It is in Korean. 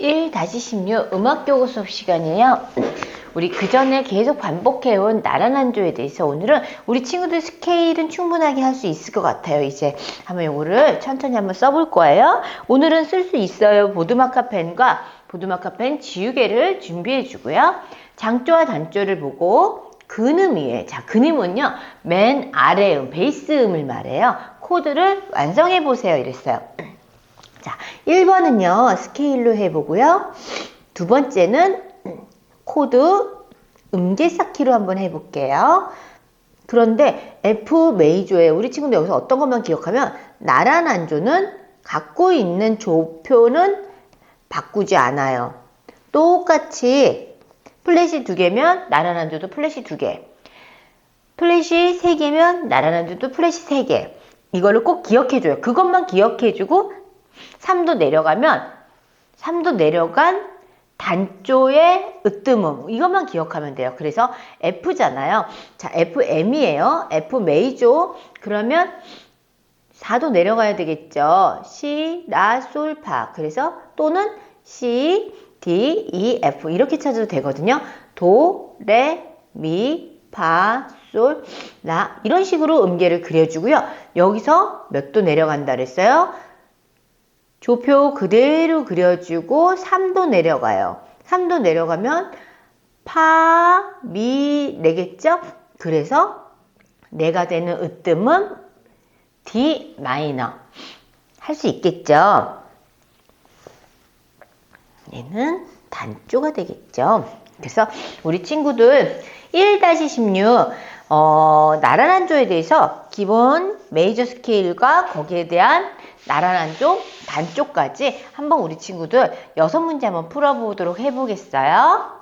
1-16 음악교구 수업 시간이에요. 우리 그 전에 계속 반복해온 나란한조에 대해서 오늘은 우리 친구들 스케일은 충분하게 할 수 있을 것 같아요. 이제 한번 요거를 천천히 한번 써볼 거예요. 오늘은 쓸 수 있어요. 보드마카 펜과 보드마카 펜 지우개를 준비해 주고요. 장조와 단조를 보고 근음이에 자 근음은요 맨 아래 음 베이스 음을 말해요. 코드를 완성해 보세요. 이랬어요. 자, 1번은요, 스케일로 해보고요. 두 번째는 코드 음계 쌓기로 한번 해볼게요. 그런데 F 메이저에 우리 친구들 여기서 어떤 것만 기억하면 나란 안조는 갖고 있는 조표는 바꾸지 않아요. 똑같이 플랫이 두 개면 나란 안조도 플랫이 두 개. 플랫이 세 개면 나란 안조도 플랫이 세 개. 이거를 꼭 기억해줘요. 그것만 기억해주고 3도 내려가면 3도 내려간 단조의 으뜸음 이것만 기억하면 돼요. 그래서 F잖아요. 자, FM이에요. F 메이저 그러면 4도 내려가야 되겠죠. C, 라, 솔, 파. 그래서 또는 C, D, E, F 이렇게 찾아도 되거든요. 도, 레, 미, 파, 솔, 라 이런 식으로 음계를 그려주고요. 여기서 몇 도 내려간다 그랬어요? 조표 그대로 그려주고 3도 내려가요. 3도 내려가면 파, 미, 내겠죠? 그래서 내가 되는 으뜸은 D 마이너. 할 수 있겠죠? 얘는 단조가 되겠죠? 그래서 우리 친구들 1-16 어, 나란한 조에 대해서 기본 메이저 스케일과 거기에 대한 나란한 조, 단조까지 한번 우리 친구들 여섯 문제 한번 풀어보도록 해보겠어요.